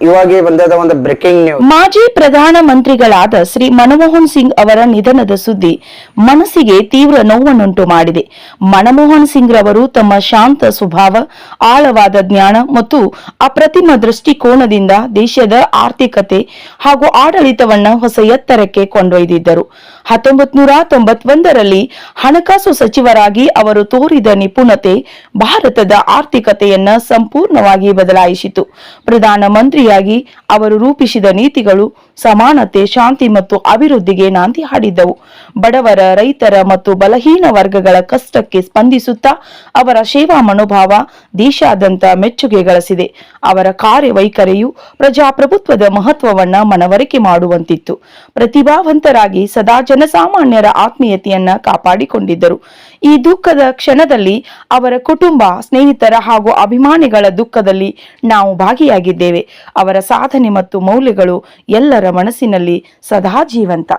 ಇವಾಗೆ ಬಂದದ ಒಂದು ಬ್ರೇಕಿಂಗ್ ನ್ಯೂಸ್ ಮಾಜಿ ಪ್ರಧಾನ ಮಂತ್ರಿಗಳಾದ ಶ್ರೀ ಮನಮೋಹನ್ ಸಿಂಗ್ ಅವರ ನಿಧನದ ಸುದ್ದಿ ಮನಸ್ಸಿಗೆ ತೀವ್ರ ನೋವನ್ನುಂಟು ಮಾಡಿದೆ. ಮನಮೋಹನ್ ಸಿಂಗ್ ರವರು ತಮ್ಮ ಶಾಂತ ಸ್ವಭಾವ, ಆಳವಾದ ಜ್ಞಾನ ಮತ್ತು ಅಪ್ರತಿಮ ದೃಷ್ಟಿಕೋನದಿಂದ ದೇಶದ ಆರ್ಥಿಕತೆ ಹಾಗೂ ಆಡಳಿತವನ್ನ ಹೊಸ ಎತ್ತರಕ್ಕೆ ಕೊಂಡೊಯ್ದಿದ್ದರು. ಹತ್ತೊಂಬತ್ ನೂರ ತೊಂಬತ್ತೊಂದರಲ್ಲಿ ಹಣಕಾಸು ಸಚಿವರಾಗಿ ಅವರು ತೋರಿದ ನಿಪುಣತೆ ಭಾರತದ ಆರ್ಥಿಕತೆಯನ್ನ ಸಂಪೂರ್ಣವಾಗಿ ಬದಲಾಯಿಸಿತು. ಪ್ರಧಾನ ಮಂತ್ರಿಯಾಗಿ ಅವರು ರೂಪಿಸಿದ ನೀತಿಗಳು ಸಮಾನತೆ, ಶಾಂತಿ ಮತ್ತು ಅಭಿವೃದ್ಧಿಗೆ ನಾಂದಿ ಹಾಡಿದ್ದವು. ಬಡವರ, ರೈತರ ಮತ್ತು ಬಲಹೀನ ವರ್ಗಗಳ ಕಷ್ಟಕ್ಕೆ ಸ್ಪಂದಿಸುತ್ತಾ ಅವರ ಸೇವಾ ಮನೋಭಾವ ದೇಶಾದ್ಯಂತ ಮೆಚ್ಚುಗೆ ಗಳಿಸಿದೆ. ಅವರ ಕಾರ್ಯವೈಖರಿಯು ಪ್ರಜಾಪ್ರಭುತ್ವದ ಮಹತ್ವವನ್ನ ಮನವರಿಕೆ ಮಾಡುವಂತಿತ್ತು. ಪ್ರತಿಭಾವಂತರಾಗಿ ಸದಾ ಜನಸಾಮಾನ್ಯರ ಆತ್ಮೀಯತೆಯನ್ನ ಕಾಪಾಡಿಕೊಂಡಿದ್ದರು. ಈ ದುಃಖದ ಕ್ಷಣದಲ್ಲಿ ಅವರ ಕುಟುಂಬ, ಸ್ನೇಹಿತರ ಹಾಗೂ ಅಭಿಮಾನಿಗಳ ದುಃಖದಲ್ಲಿ ನಾವು ಭಾಗಿಯಾಗಿದ್ದೇವೆ. ಅವರ ಸಾಧನೆ ಮತ್ತು ಮೌಲ್ಯಗಳು ಎಲ್ಲರ ಮನಸ್ಸಿನಲ್ಲಿ ಸದಾ ಜೀವಂತ.